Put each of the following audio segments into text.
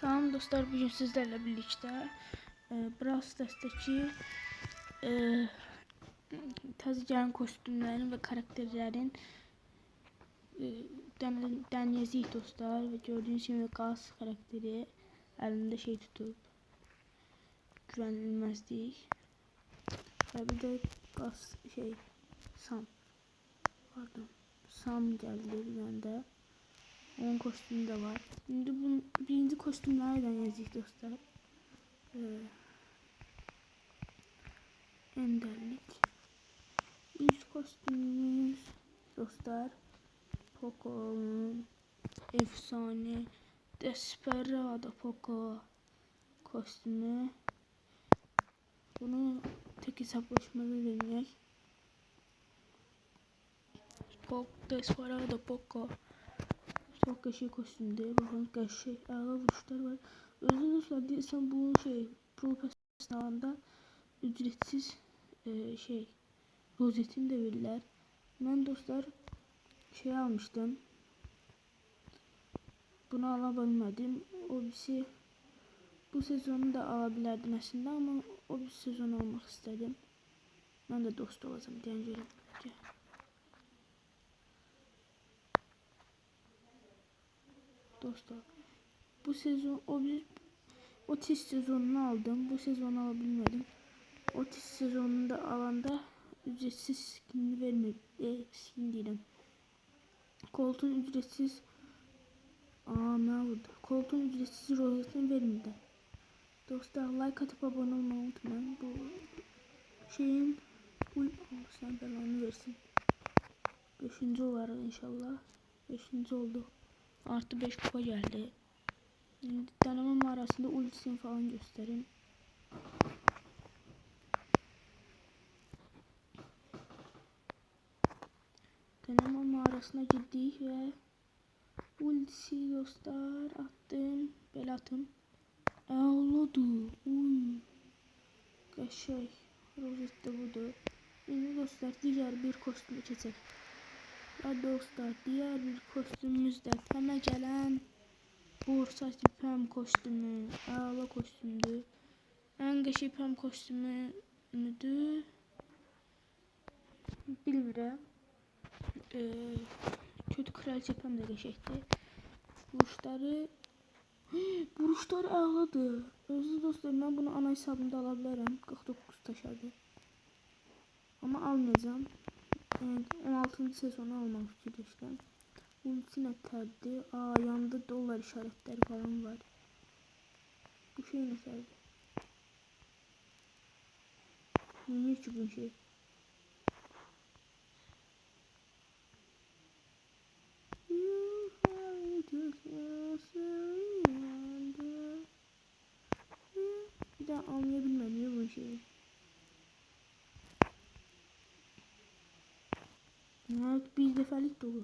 Salam dostlar, bugün sizlerle birlikte e, Brawl Stars'taki e, təzə gələn kostümlərin və karakterlərin e, dostlar və gördüyünüz kimi Qaz karakteri əlində şey tutub güvənilməzlik və bir də Qaz şey Sam pardon Sam gəldi bir anda. Onun kostümü de var. Şimdi bu birinci kostüm nereden yazıyor dostlar? Ee, enderlik. İlk kostümümüz dostlar. Poco'nun efsane Desperado Poco kostümü. Bunu tek hesaplaşmada deneyek. Poco Desperado Poco. Çok kaşık kostümde. Bakın kaşık. Ağla vuruşlar var. Dostlar değilsen bu şey profesyonel sınavında ücretsiz e, şey rozetini de verirler. Ben dostlar şey almıştım. Bunu alabilmedim. O birisi bu sezonu da alabilirdim aslında ama o bir sezon almak istedim. Ben de dost olacağım diyelim. Dostlar bu sezon o bir Otis sezonunu aldım. Bu sezon alabilmedim. Otis sezonunda alanda ücretsiz skin vermedi. E, skin değilim. Koltuğun ücretsiz Aa ne oldu? Koltuğun ücretsiz rozetini vermedi. Dostlar like atıp abone olmayı unutmayın. Bu şeyin Allah sen belanı versin. Beşinci olarak inşallah. Beşinci oldu. Artı 5 kupa geldi. Şimdi deneme mağarasında ultisini falan göstereyim. Deneme mağarasına girdik ve ultisi dostlar attım. Bel atım. Ağladı. Uy. Kaşay. Rozet de budur. Şimdi dostlar diğer bir kostüme geçelim. Ve dostlar diğer bir kostümümüzde teme gelen Borsa pəm kostümü, ağla kostümdür. Ən qəşəng pəm kostümüdür. Bilmirəm. Ee, kötü kraliçe pəm də qəşəngdir. Vuruşları Vuruşları ağladı. Özlü dostlar mən bunu ana hesabımda ala bilərəm. 49 taşadı. Ama almayacağım. Yani 16. sezonu almak fikirləşirəm. Ulti neterdi? Aa yanında dolar işaretleri falan var. Bu şey neterdi? Niye ki bu şey? Bir daha anlayabilmem ya bu şeyi. Defalık dolu.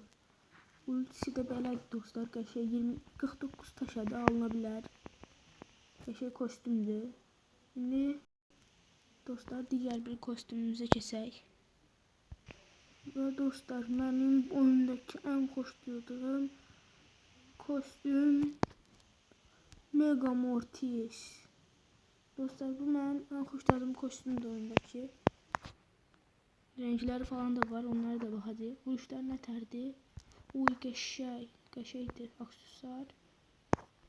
Ultisi də belədir dostlar. Qəşəng 20 49 taşada alına bilər. Qəşəng kostyumdur. İndi dostlar digər bir kostyumumuza keçək. Və dostlar mənim oyundakı ən xoşladığım kostyum Mega Mortis. Dostlar bu mənim ən xoşladığım kostyumdur oyundakı. Renkleri falan da var. Onlara da bak hadi. Vuruşlar ne terdi? Uy qəşəng, qəşəngdir aksesuar.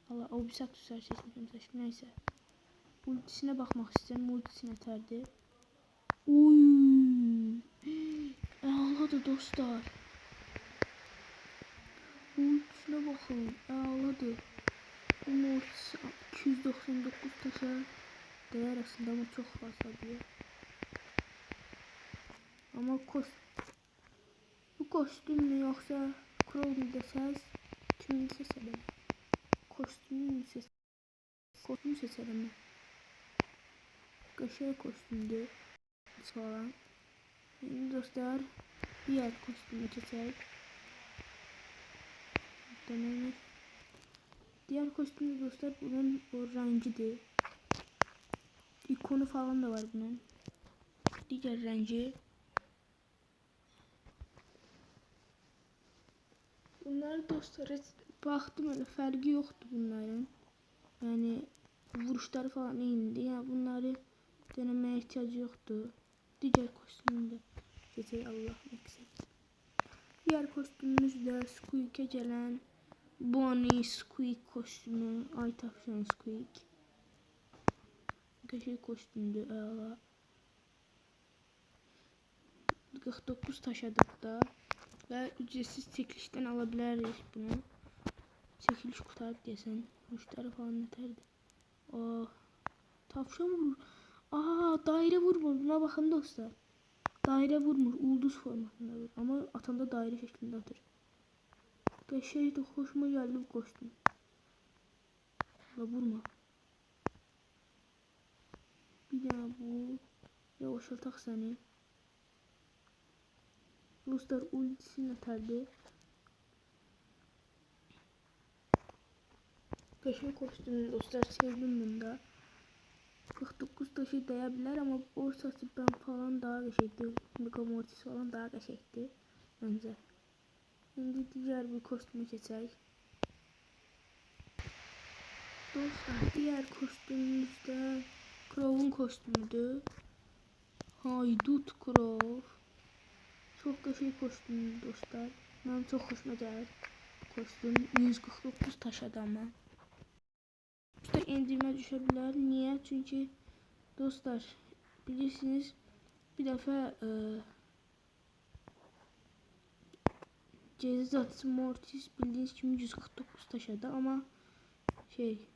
Allah o bir aksesuar seçmişim seçim neyse. Ultisine bakmak istedim. Ultisine terdi. Uy. Ağladı dostlar. Ultisine bakın. Ağladı. Bunun ultisi 299 taşa değer aslında ama çok fazla diyor. Ama kost bu kostüm mü yoksa Crow mu desez kimi seçelim? Kostümü mü seç kostümü seçelim mi? Kaşar kostümdü falan. Şimdi dostlar diğer kostümü seçelim. Denemek. Diğer kostümü dostlar bunun o rengidir. İkonu falan da var bunun. Diğer rengi. Bunlar dostlar baxdım elə fərqi yoxdur bunların. Yani vuruşları falan iyiydi. Yani bunları denemeye ihtiyacı yoktu. Diğer kostümünde gece Allah eksik. Diğer kostümümüz de Squeak'e gelen Bonnie Squeak kostümü. Ay tavşan Squeak. Geçey kostümdü. Əla. 49 taşadık da ve ücretsiz çekilişten alabiliriz bunu. Çekiliş kurtarıp desem. Müşteri falan yeterdi. Oh. Tavşan vurur. Aa daire vurmur. Buna bakın dostlar. Daire vurmur. Ulduz formatında vurur. Ama atanda daire şeklinde atır. Geçey de hoşuma geldi bu kostüm. La vurma. Bir daha bu. Yavaşlatak seni. Ruslar ultisini atardı. Peşme kostümünü dostlar sevdim bunda. 49 taşı değebilir ama ortası ben falan daha geçekti. Mega Mortis falan daha geçekti. Bence. Şimdi diğer bir kostüme geçelim. Dostlar diğer kostümümüzde Crow'un kostümüydü. Haydut Crow. Çok güzel kostüm dostlar. Benim çok hoşuma geldi. Kostüm 149 taş adamı. Dostlar indirme düşebilir. Niye? Çünkü dostlar bilirsiniz bir defa e, Cezat Mortis bildiğiniz gibi 149 taşadı ama şey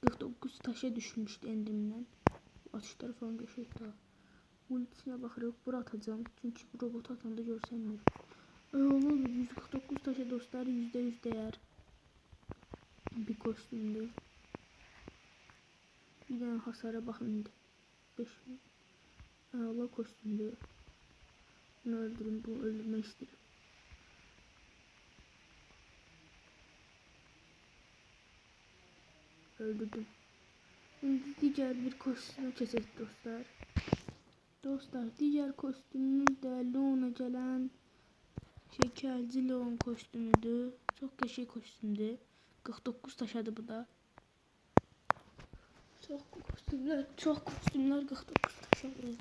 49 taşa düşmüştü endimden. Atışları falan daha. Ultisine bakarak bura atacağım. Çünkü bu robot atanda görsenmir. Oğlum 149 taşa dostlar %100 değer. Bir kostümdü. Bir tane hasara bakın indi. 5 Allah kostümdü. Bunu öldürün, bunu öldürmek istedim. Öldürdüm. Şimdi diğer bir kostüme kesek dostlar. Dostlar diğer kostümümüz de Leon'a gelen şekerci Leon kostümüdü. Çok geçik kostümdü. 49 taşadı bu da. Çok kostümler, çok kostümler 49 taşadı.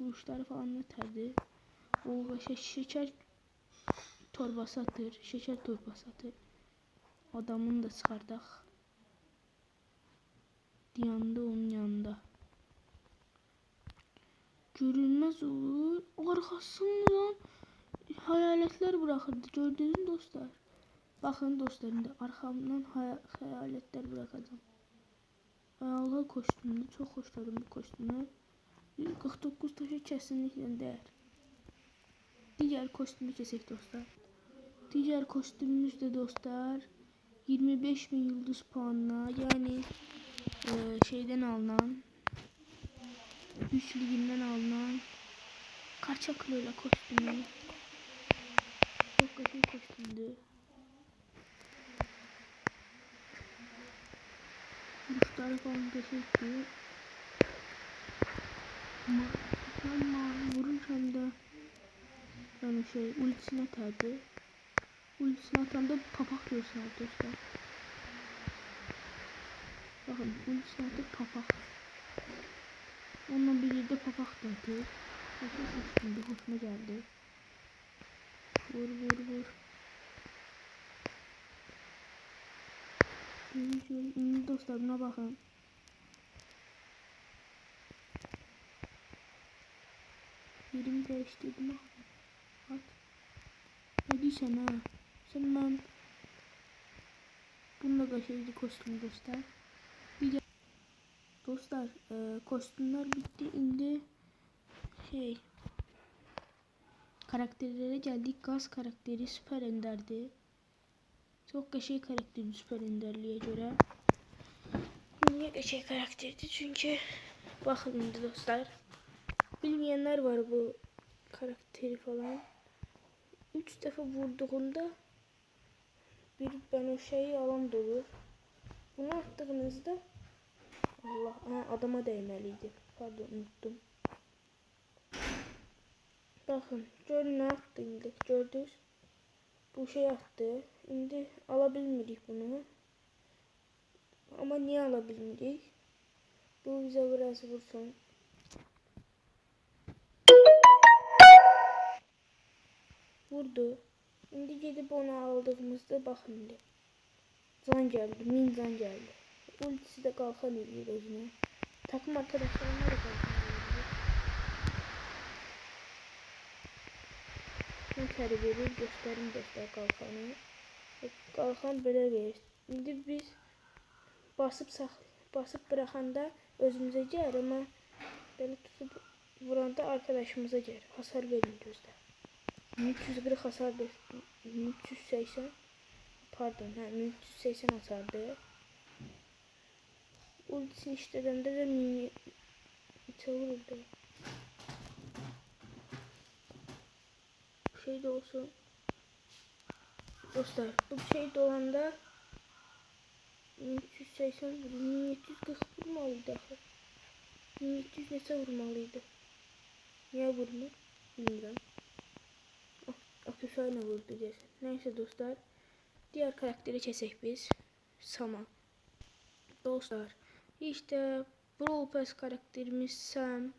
Vuruşları falan yeterdi. O şey, şeker torbası atır. Şeker torbası atır. Adamını da çıkardık. Yanında onun yanında. Görünmez olur. Arkasından hayaletler bırakırdı. Gördünüz dostlar? Bakın dostlarım da arkamdan hay hayaletler bırakacağım. Allah kostümünü çok hoşladım bu kostümü. 49 taşı kesinlikle değer. Diğer kostümü kesek dostlar. Diğer kostümümüz de dostlar 25 bin yıldız puanla yani e, şeyden alınan 3 liginden alınan kaçak lola kostümü çok güzel kostümdü. Vuruşları falan teşekkür ama hem mavi vurur hem de yani şey ultisine atardı. Ultisini atan da papak diyorsun arkadaşlar. Bakın ultisini atıp papak. Onunla birlikte papak da atıyor. Çok hoşuma, hoşuma geldi. Vur vur vur. Şimdi dostlar buna bakın. Yerimi değiştirdim. Bak. Ne diysen ha. Sen ben bununla kaşıyıcı kostüm göster. Dostlar e, kostümler bitti indi şey karakterlere geldik. Gaz karakteri süper enderdi. Çok geçey karakteri süper enderliğe göre. Niye geçey karakterdi? Çünkü bakın şimdi dostlar. Bilmeyenler var bu karakteri falan. Üç defa vurduğunda bir ben o şeyi alan dolu. Bunu attığınızda Allah ha, adama değmeliydi. Pardon unuttum. Bakın görün ne yaptı Gördünüz. bu şey attı. Şimdi alabilmirik bunu. Ama niye alabilmirik? Bu bize biraz vursun. Vurdu. Şimdi gidip onu aldığımızda bakın. Zan geldi. Min zan geldi. Ultisi de kalkan ediyor gözüne. Takım arkadaşlarına e, da kalkan ediyor. Nötəri verir, göstərim göstər qalxanı. Qalxan belə verir. İndi biz basıb sax basıb buraxanda özümüzə gəlir, amma belə tutub vuranda arkadaşımıza gəlir. Hasar verin gözlə. 340 hasar verir. 380 pardon, hə 380 hasardır. Ultisini də mini içə vururdu. şey de olsun. Dostlar bu şey dolanda 1380 1740 vurmalıydı axı. 1700 neçə vurmalıydı. Niye vurmur? Bilmirəm. Ah, Aksesuarla vurdu desin. Neyse dostlar. Diğer karakteri kesek biz. Sama. Dostlar. İşte Brawl Pass karakterimiz Sam.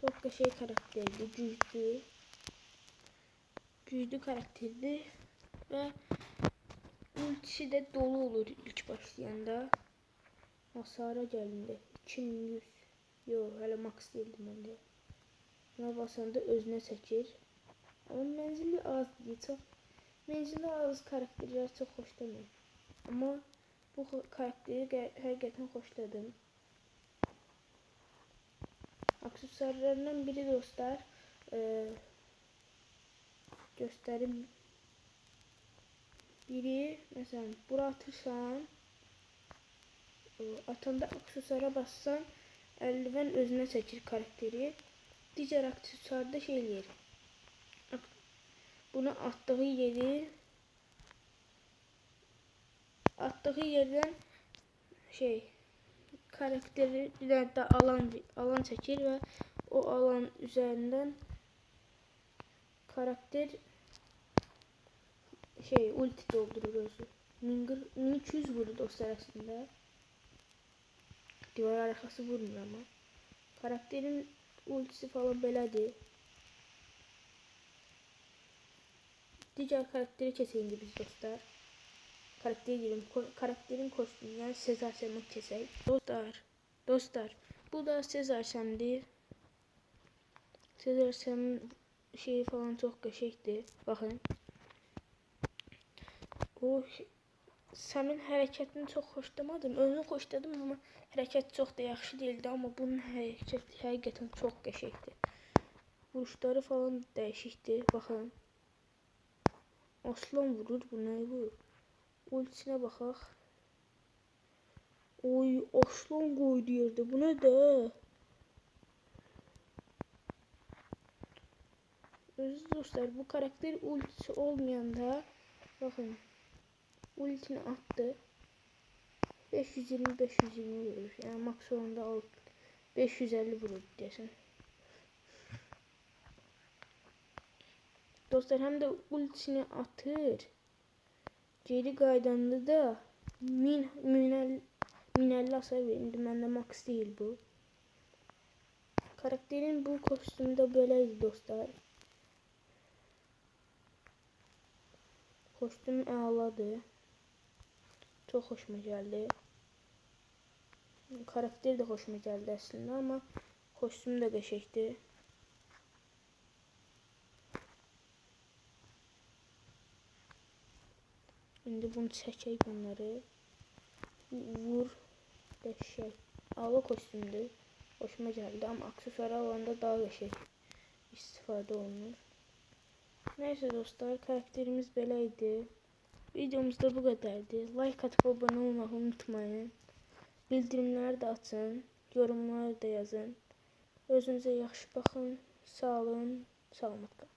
Çok da şey karakterdi. Güçlü. Güçlü karakterdi. Ve ultisi de dolu olur ilk başlayanda. Hasara geldi. 2100. Yo, hele max değildi bende. Buna basanda özüne çəkir. Ama menzili az değil. Çok menzili az karakterler çok hoşlanmıyorum. Ama bu karakteri həqiqətən xoşladım. Aksesuarlarından biri dostlar. Ee, gösterim biri mesela bura atırsan e, atanda aksesuara bassan eldiven özüne çəkir karakteri. Digər aksesuarda şey eləyir. Bunu atdığı yeri attığı yerden şey karakteri bir de alan alan çekir ve o alan üzerinden karakter şey ulti doldurur özü. Mingir 1200 vurdu dostlar aslında. Divar arkası vurmuyor ama. Karakterin ultisi falan belədir. Digər karakteri keseyim biz dostlar. Karakteri diyorum. Ko- karakterin kostümü yani Sezar Sam'ı keseyim. Dostlar. Dostlar. Bu da Sezar Sam'di. Sezar Sam'ın şeyi falan çok. Baxın. O ş- Sam'ın hərəkətini çox xoşlamadım. Özünü xoşladım amma hərəkət çox da yaxşı değildi amma bunun hərəkəti həqiqətən çox qəşəngdir. Vuruşları falan dəyişikdir. Baxın. Aslan vurur, bu nə vurur? Ultisine baxaq. Oy, aslan qoydu yerdə. Bu nə də? Özü dostlar, bu karakter ultisi olmayanda bakın. Ultini attı. 520 520 vurur. Yani maksimumda alt 550 vurur desin. Dostlar hem de ultisini atır. Geri qaydanda da min minel minelli hasar verildi. Məndə max değil bu. Karakterin bu kostümü böyleydi dostlar. Kostüm əladır. Çok hoşuma geldi. Karakter de hoşuma geldi aslında ama kostüm de qəşəngdir. Şimdi bunu çəkək bunları. Vur. Dəşək. Ağla kostümdür. Hoşuma geldi ama aksesuarı alanda daha qəşəng istifadə olunur. Neyse dostlar karakterimiz beləydi. Videomuz da bu kadardı. Like atıp abone olmayı unutmayın. Bildirimləri də açın. Yorumlar da yazın. Özünüzə yaxşı baxın. Sağ olun. Salamat qalın.